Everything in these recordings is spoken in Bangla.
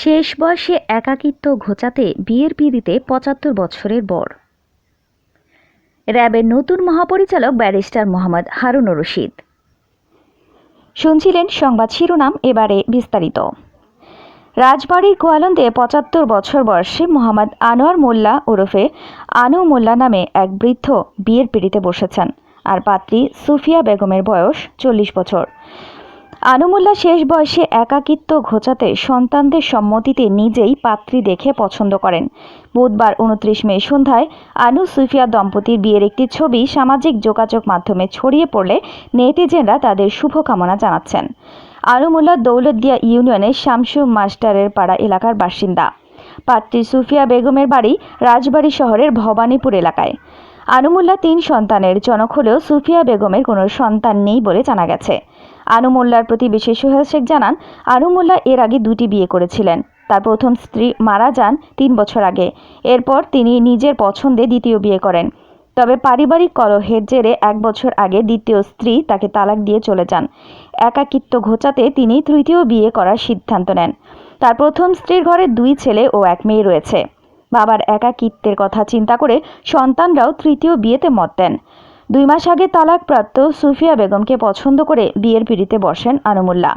শেষ বয়সে একাকিত্ব ঘোচাতে বিয়ের পিড়িতে পঁচাত্তর বছরের বর। র্যাবের নতুন মহাপরিচালক ব্যারিস্টার মোহাম্মদ হারুনুর রশিদ। শুনছিলেন সংবাদ শিরোনাম, এবারে বিস্তারিত। রাজবাড়ির গোয়ালন্দে পঁচাত্তর বছর বয়সী মোহাম্মদ আনোয়ার মোল্লা ওরফে আনু মোল্লা নামে এক বৃদ্ধ বিয়ের পিড়িতে বসেছেন। আর পাত্রী সুফিয়া বেগমের বয়স চল্লিশ বছর। আনুমুল্লা শেষ বয়সে একাকিত্ব ঘোচাতে সন্তানদের সম্মতিতে নিজেই পাত্রী দেখে পছন্দ করেন। বুধবার উনত্রিশ মে সন্ধ্যায় আনু সুফিয়া দম্পতির বিয়ের একটি ছবি সামাজিক যোগাযোগ মাধ্যমে ছড়িয়ে পড়লে নেটিজেনরা তাদের শুভকামনা জানাচ্ছেন। আনুমুল্লা দৌলতদিয়া ইউনিয়নের শামসু মাস্টারের পাড়া এলাকার বাসিন্দা। পাত্রী সুফিয়া বেগমের বাড়ি রাজবাড়ী শহরের ভবানীপুর এলাকায়। আনুমুল্লা তিন সন্তানের জনক হলেও সুফিয়া বেগমের কোনো সন্তান নেই বলে জানা গেছে। আনুমুল্লার প্রতি বিশেষ সোহেল শেখ জানান আনুমুল্লা এর আগে দুটি বিয়ে করেছিলেন। তার প্রথম স্ত্রী মারা যান তিন বছর আগে। এরপর তিনি নিজের পছন্দে দ্বিতীয় বিয়ে করেন। তবে পারিবারিক কলহের জেরে এক বছর আগে দ্বিতীয় স্ত্রী তাকে তালাক দিয়ে চলে যান। একাকিত্ব ঘোচাতে তিনি তৃতীয় বিয়ে করার সিদ্ধান্ত নেন। তার প্রথম স্ত্রীর ঘরে দুই ছেলে ও এক মেয়ে রয়েছে। বাবার একাকিত্বের কথা চিন্তা করে সন্তানরাও তৃতীয় বিয়েতে মত দেন। দুই মাস আগে তালাকপ্রাপ্ত সুফিয়া বেগমকে পছন্দ করে বিয়ের পিড়িতে বসেন আনুমুল্লাহ।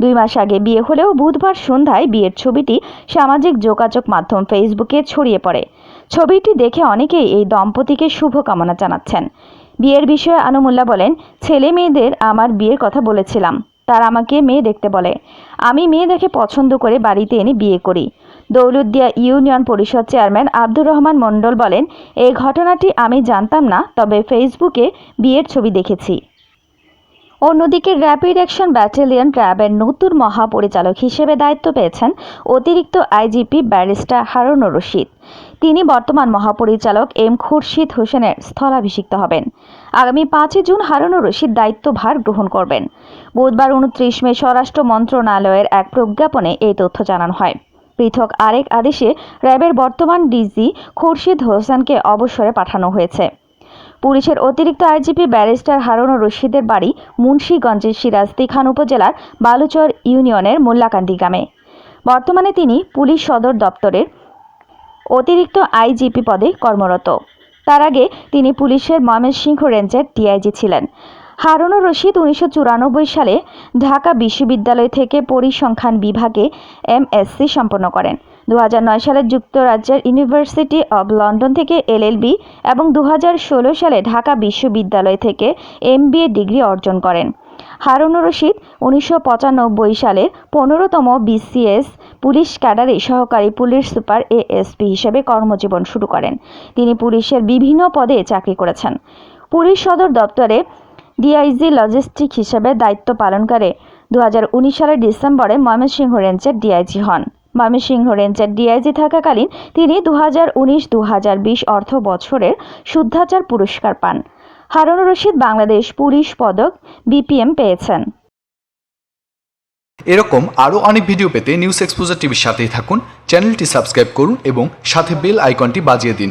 দুই মাস আগে বিয়ে হলেও বুধবার সন্ধ্যায় বিয়ের ছবিটি সামাজিক যোগাযোগ মাধ্যম ফেসবুকে ছড়িয়ে পড়ে। ছবিটি দেখে অনেকেই এই দম্পতিকে শুভকামনা জানাচ্ছেন। বিয়ের বিষয়ে আনুমুল্লাহ বলেন, ছেলে মেয়েদের আমার বিয়ের কথা বলেছিলাম। তারা আমাকে মেয়ে দেখতে বলে। আমি মেয়ে দেখে পছন্দ করে বাড়িতে এনে বিয়ে করি। দৌলতদিয়া ইউনিয়ন পরিষদ চেয়ারম্যান আব্দুর রহমান মণ্ডল বলেন, এই ঘটনাটি আমি জানতাম না, তবে ফেসবুকে বিয়ের ছবি দেখেছি। অন্যদিকে র্যাপিড অ্যাকশন ব্যাটালিয়ন র্যাবের নতুন মহাপরিচালক হিসেবে দায়িত্ব পেয়েছেন অতিরিক্ত আইজিপি ব্যারিস্টার হারুনুর রশিদ। তিনি বর্তমান মহাপরিচালক এম খুরশিদ হোসেনের স্থলাভিষিক্ত হবেন। আগামী পাঁচই জুন হারুনুর রশিদ দায়িত্বভার গ্রহণ করবেন। বুধবার উনত্রিশ মে স্বরাষ্ট্র মন্ত্রণালয়ের এক প্রজ্ঞাপনে এই তথ্য জানানো হয়। পৃথক আরেক আদেশে র্যাবের বর্তমান ডিজি খুরশিদ হোসেনকে অবসরে পাঠানো হয়েছে। পুলিশের অতিরিক্ত আইজিপি ব্যারিস্টার হারুনুর রশিদের বাড়ি মুন্সীগঞ্জের সিরাজদি খান উপজেলার বালুচর ইউনিয়নের মোল্লাকান্দি গ্রামে। বর্তমানে তিনি পুলিশ সদর দপ্তরের অতিরিক্ত আইজিপি পদে কর্মরত। তার আগে তিনি পুলিশের ময়মনসিংহ রেঞ্জের ডিআইজি ছিলেন। হারুনুর রশিদ উনিশশো চুরানব্বই সালে ঢাকা বিশ্ববিদ্যালয় থেকে পরিসংখ্যান বিভাগে এমএসসি সম্পন্ন করেন। দু হাজার নয় সালে যুক্তরাজ্যের ইউনিভার্সিটি অব লন্ডন থেকে এলএলবি এবং দু হাজার ষোলো সালে ঢাকা বিশ্ববিদ্যালয় থেকে এমবিএ ডিগ্রি অর্জন করেন। হারুনুর রশিদ উনিশশো সালের পনেরোতম বিসিএস পুলিশ ক্যাডারে সহকারী পুলিশ সুপার এএসপি হিসেবে কর্মজীবন শুরু করেন। তিনি পুলিশের বিভিন্ন পদে চাকরি করেছেন। পুলিশ সদর দপ্তরে ডিআইজি লজিস্টিক হিসেবে দায়িত্ব পালন করে। দু হাজার উনিশ সালের ডিসেম্বরে ময়মনসিংহ রেঞ্জের ডিআইজি হন। ময়মনসিংহ রেঞ্জের ডিআইজি থাকাকালীন তিনি দু হাজার উনিশ দু হাজার বিশ অর্থ বছরের শুদ্ধাচার পুরস্কার পান। হারুনুর রশিদ বাংলাদেশ পুলিশ পদক বিপিএম পেয়েছেন। এরকম আরও অনেক ভিডিও পেতে নিউজ এক্সপোজার টিভির সাথেই থাকুন, চ্যানেলটি সাবস্ক্রাইব করুন এবং সাথে বেল আইকনটি বাজিয়ে দিন।